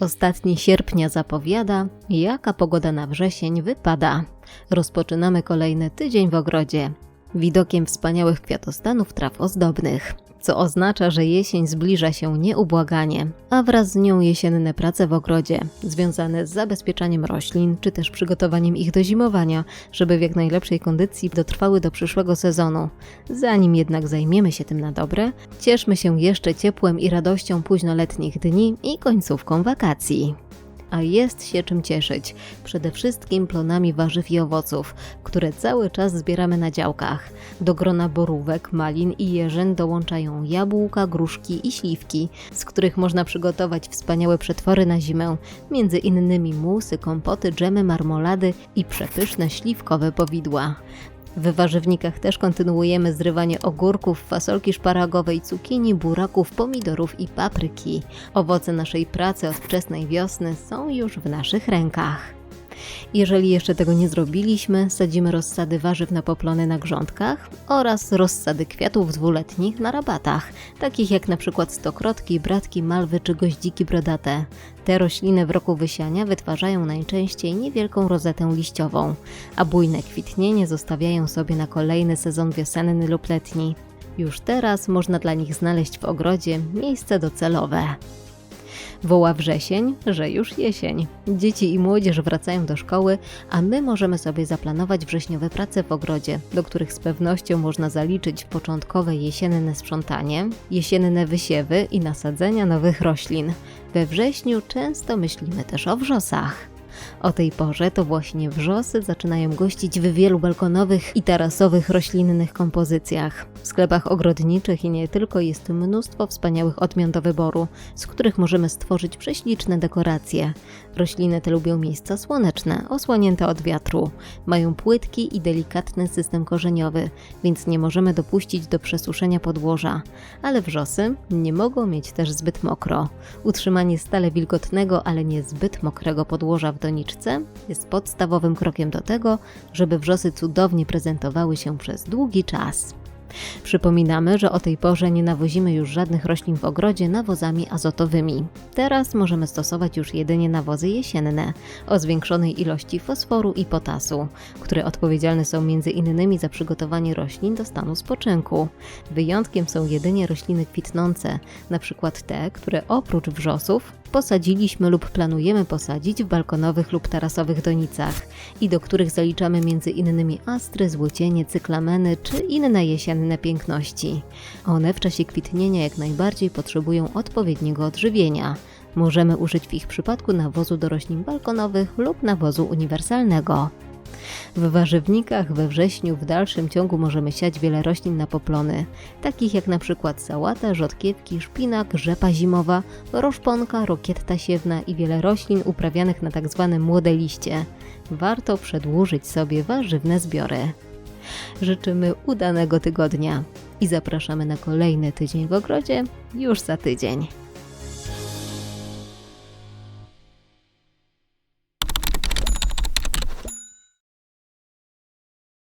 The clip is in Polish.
Ostatni sierpnia zapowiada, jaka pogoda na wrzesień wypada. Rozpoczynamy kolejny tydzień w ogrodzie. Widokiem wspaniałych kwiatostanów traw ozdobnych, co oznacza, że jesień zbliża się nieubłaganie, a wraz z nią jesienne prace w ogrodzie, związane z zabezpieczaniem roślin, czy też przygotowaniem ich do zimowania, żeby w jak najlepszej kondycji dotrwały do przyszłego sezonu. Zanim jednak zajmiemy się tym na dobre, cieszmy się jeszcze ciepłem i radością późnoletnich dni i końcówką wakacji a jest się czym cieszyć. Przede wszystkim plonami warzyw i owoców, które cały czas zbieramy na działkach. Do grona borówek, malin i jeżyn dołączają jabłka, gruszki i śliwki, z których można przygotować wspaniałe przetwory na zimę, między innymi musy, kompoty, dżemy, marmolady i przepyszne śliwkowe powidła. W warzywnikach też kontynuujemy zrywanie ogórków, fasolki szparagowej, cukinii, buraków, pomidorów i papryki. Owoce naszej pracy od wczesnej wiosny są już w naszych rękach. Jeżeli jeszcze tego nie zrobiliśmy, sadzimy rozsady warzyw na poplony na grządkach oraz rozsady kwiatów dwuletnich na rabatach, takich jak przykład stokrotki, bratki, malwy czy goździki brodate. Te rośliny w roku wysiania wytwarzają najczęściej niewielką rozetę liściową, a bujne kwitnienie zostawiają sobie na kolejny sezon wiosenny lub letni. Już teraz można dla nich znaleźć w ogrodzie miejsce docelowe. Woła wrzesień, że już jesień. Dzieci i młodzież wracają do szkoły, a my możemy sobie zaplanować wrześniowe prace w ogrodzie, do których z pewnością można zaliczyć początkowe jesienne sprzątanie, jesienne wysiewy i nasadzenia nowych roślin. We wrześniu często myślimy też o wrzosach. O tej porze to właśnie wrzosy zaczynają gościć w wielu balkonowych i tarasowych roślinnych kompozycjach. W sklepach ogrodniczych i nie tylko jest mnóstwo wspaniałych odmian do wyboru, z których możemy stworzyć prześliczne dekoracje. Rośliny te lubią miejsca słoneczne, osłonięte od wiatru. Mają płytki i delikatny system korzeniowy, więc nie możemy dopuścić do przesuszenia podłoża. Ale wrzosy nie mogą mieć też zbyt mokro. Utrzymanie stale wilgotnego, ale nie zbyt mokrego podłoża w doniczce jest podstawowym krokiem do tego, żeby wrzosy cudownie prezentowały się przez długi czas. Przypominamy, że o tej porze nie nawozimy już żadnych roślin w ogrodzie nawozami azotowymi. Teraz możemy stosować już jedynie nawozy jesienne o zwiększonej ilości fosforu i potasu, które odpowiedzialne są m.in. za przygotowanie roślin do stanu spoczynku. Wyjątkiem są jedynie rośliny kwitnące, np. te, które oprócz wrzosów posadziliśmy lub planujemy posadzić w balkonowych lub tarasowych donicach i do których zaliczamy m.in. astry, złocienie, cyklameny czy inne jesienne piękności. One w czasie kwitnienia jak najbardziej potrzebują odpowiedniego odżywienia. Możemy użyć w ich przypadku nawozu do roślin balkonowych lub nawozu uniwersalnego. W warzywnikach we wrześniu w dalszym ciągu możemy siać wiele roślin na poplony, takich jak na przykład sałata, rzodkiewki, szpinak, rzepa zimowa, roszponka, rokietta siewna i wiele roślin uprawianych na tzw. Tak młode liście. Warto przedłużyć sobie warzywne zbiory. Życzymy udanego tygodnia i zapraszamy na kolejny tydzień w ogrodzie już za tydzień.